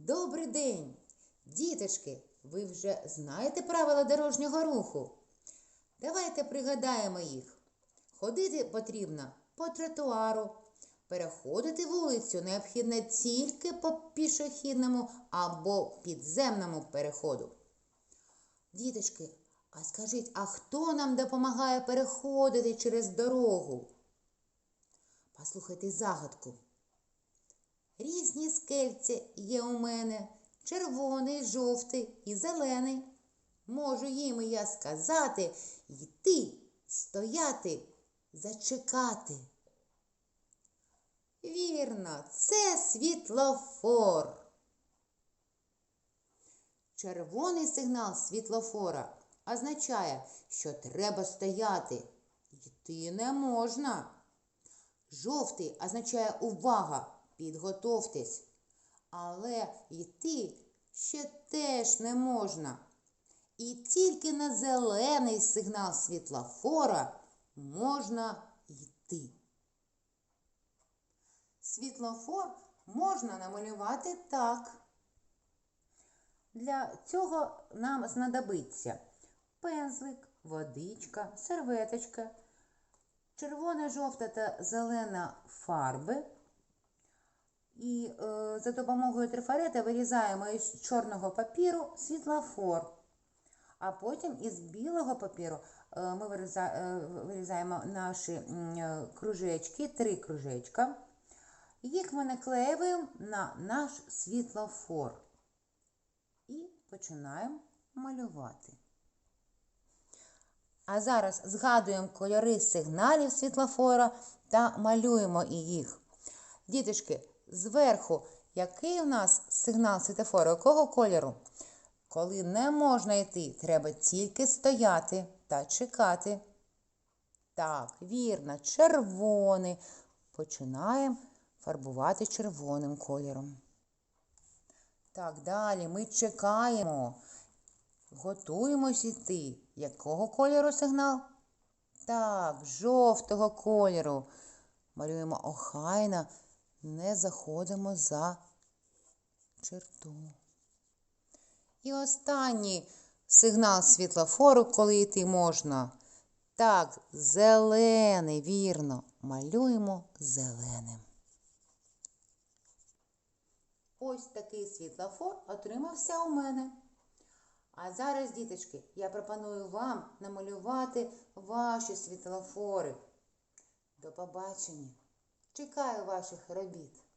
Добрий день! Діточки, ви вже знаєте правила дорожнього руху? Давайте пригадаємо їх. Ходити потрібно по тротуару. Переходити вулицю необхідно тільки по пішохідному або підземному переходу. Діточки, а скажіть, а хто нам допомагає переходити через дорогу? Послухайте загадку. Різні скельці є у мене, червоний, жовтий і зелений. Можу їм я сказати, йти, стояти, зачекати. Вірно, це світлофор. Червоний сигнал світлофора означає, що треба стояти. Йти не можна. Жовтий означає увага, підготовтесь. Але йти ще теж не можна. І тільки на зелений сигнал світлофора можна йти. Світлофор можна намалювати так. Для цього нам знадобиться пензлик, водичка, серветочка, червона, жовта та зелена фарби. І е, за допомогою трафарета вирізаємо із чорного папіру світлофор. А потім із білого папіру е, ми е, вирізаємо наші е, кружечки, три кружечка. Їх ми наклеюємо на наш світлофор. І починаємо малювати. А зараз згадуємо кольори сигналів світлофора та малюємо їх. Діточки, зверху, який у нас сигнал світлофора, якого кольору? Коли не можна йти, треба тільки стояти та чекати. Так, вірно, червоний. Починаємо фарбувати червоним кольором. Так, далі ми чекаємо. Готуємось йти. Якого кольору сигнал? Так, жовтого кольору. Малюємо охайно, не заходимо за черту. І останній сигнал світлофору, коли йти можна. Так, зелений, вірно. Малюємо зеленим. Ось такий світлофор отримався у мене. А зараз, діточки, я пропоную вам намалювати ваші світлофори. До побачення. Чекаю ваших робіт.